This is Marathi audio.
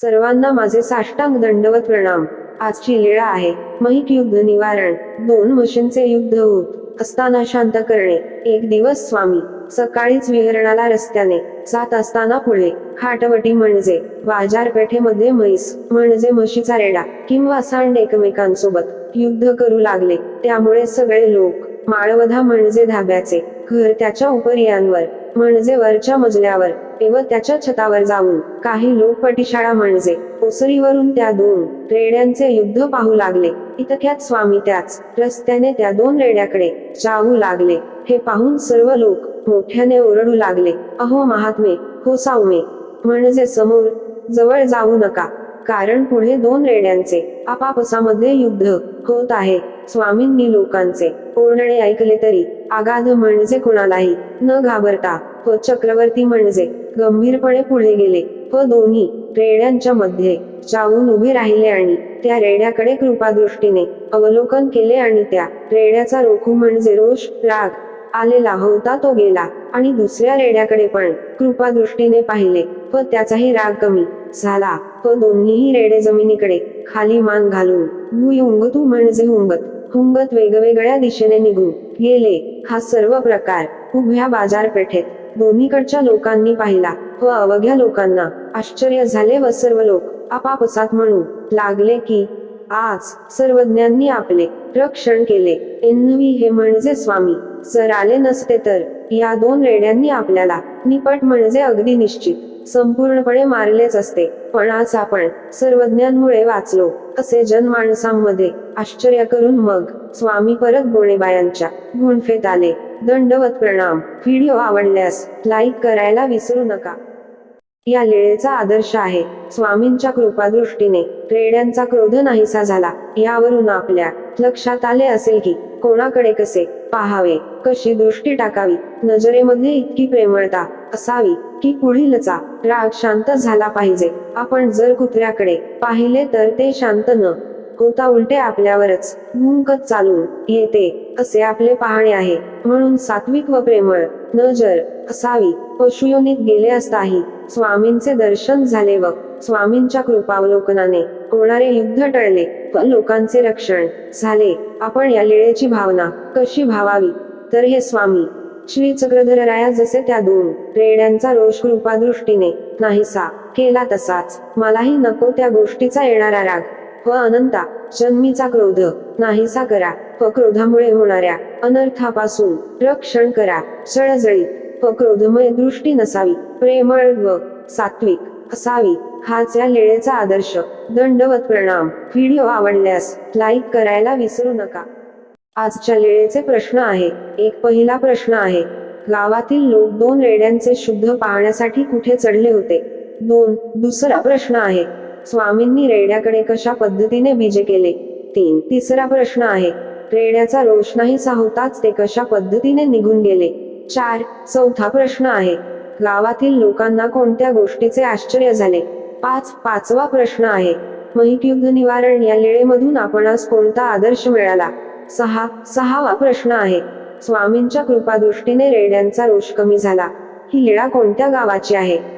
सर्वांना माझे साष्टांग दंडवत प्रणाम. आजची लीळा आहे. महिक युद्ध निवारण. दोन म्हशींचे युद्ध होत. असताना शांत करणे. एक दिवस स्वामी. सकाळीच विहरणाला रस्त्याने. जात असताना पुढे. हाटवटी म्हणजे. बाजारपेठेमध्ये म्हैस. म्हणजे म्हशीचा रेडा. किंवा सांड एकमेकांसोबत. युद्ध करू लागले. त्यामुळे सगळे लोक. माळवधा म्हणजे धाब्याचे. घर त्याच्या उपरियांवर. म्हणजे वरच्या मजल्यावर. व त्याच्या छतावर जाऊन काही लोक पटिशाळा म्हणजे ओसरीवरून त्या दोन रेड्यांचे युद्ध पाहू लागले. इतक्यात स्वामी त्याच रस्त्याने त्या दोन रेड्याकडे जाऊ लागले. हे पाहून सर्व लोक मोठ्याने ओरडू लागले. अहो महात्मे हो सावमे म्हणजे समोर जवळ जाऊ नका. कारण पुढे दोन रेड्यांचे आपापसामध्ये युद्ध होत आहे. स्वामींनी लोकांचे ओरडणे ऐकले तरी आगाध म्हणजे कुणालाही न घाबरता चक्रवर्ती म्हणजे गंभीरपणे पुढे गेले. व दोन्ही रेड्यांच्या मध्ये जाऊन उभे राहिले आणि त्या रेड्याकडे कृपादृष्टीने अवलोकन केले आणि त्या रेड्याचा रोखू म्हणजे रोष राग आलेला होता तो गेला आणि दुसऱ्या रेड्याकडे पण कृपादृष्टीने पाहिले. व त्याचाही राग कमी झाला. व दोन्हीही रेडे जमिनीकडे खाली मान घालून भुई उंगतू म्हणजे हुंगत. हुंगत वेगवेगळ्या दिशेने निघून गेले. हा सर्व प्रकार उभ्या बाजारपेठेत. दोन्हीकडच्या लोकांनी पाहिला व अवघ्या लोकांना. आश्चर्य झाले व सर्व लोक आपापसात म्हणू लागले की आज सर्वज्ञांनी आपले रक्षण केले. एन्नवी हे म्हणजे स्वामी. सर आले नसते तर या दोन रेड्यांनी आपल्याला निपट म्हणजे अगदी निश्चित संपूर्णपणे मारलेच असते. पण आज आपण सर्वज्ञांमुळे वाचलो असे जनमानसांमध्ये आश्चर्य करून मग स्वामी परत गोणेबायांच्या गुणफेत आले. दंडवत प्रणाम. व्हिडिओ आवडल्यास लाईक करायला विसरू नका. या लीळेचा आदर्श आहे. स्वामींच्या कृपादृष्टीने रेड्यांचा क्रोध नाहीसा झाला. यावरून आपल्या लक्षात आले असेल की कोणाकडे कसे पाहावे कशी दृष्टी टाकावी नजरेमध्ये इतकी प्रेमळता असावी की पुढीलचा राग शांत झाला पाहिजे. आपण जर कुत्र्याकडे पाहिले तर ते शांत न होता उलटे आपल्यावरच. भूंकत चालून येते. असे आपले पाहणे आहे. म्हणून सात्विक व प्रेमळ. नजर असावी. पशुयोनीत गेले असताही स्वामींचे दर्शन झाले व स्वामींच्या कृपावलोकनाने होणारे युद्ध टळले व लोकांचे रक्षण झाले. आपण या लीळेची भावना कशी भावावी? तर हे स्वामी श्री चक्रधरराया जसे त्या दोन रेड्यांचा रोष कृपादृष्टीने नाहीसा केला तसाच. मलाही नको त्या गोष्टीचा येणारा राग. व अनंता जन्मीचा क्रोध नाहीसा करा व क्रोधामुळे होणाऱ्या अनर्थापासून रक्षण करा जळजळीत व क्रोधमय दृष्टी नसावी प्रेमळ व सात्विक असावी हाच या लेळेचा आदर्श दंडवत प्रणाम. व्हिडिओ आवडल्यास लाईक करायला विसरू नका. आजच्या लेळेचे प्रश्न आहे एक पहिला प्रश्न आहे गावातील लोक दोन रेड्यांचे शुद्ध पाहण्यासाठी कुठे चढले होते? दोन. दुसरा प्रश्न आहे स्वामींनी रेड्याकडे कशा पद्धतीने बीजे केले? तीन. तिसरा प्रश्न आहे रेड्याचा रोष नाहीसा होताच ते कशा पद्धतीने निघून गेले? चार. चौथा प्रश्न आहे गावातील लोकांना कोणत्या गोष्टीचे आश्चर्य झाले? पाच. पाचवा प्रश्न आहे महितयुद्ध निवारण या लीळेमधून आपणास कोणता आदर्श मिळाला? सहा. सहावा प्रश्न आहे स्वामींच्या कृपादृष्टीने रेड्यांचा रोष कमी झाला. ही लीळा कोणत्या गावाची आहे?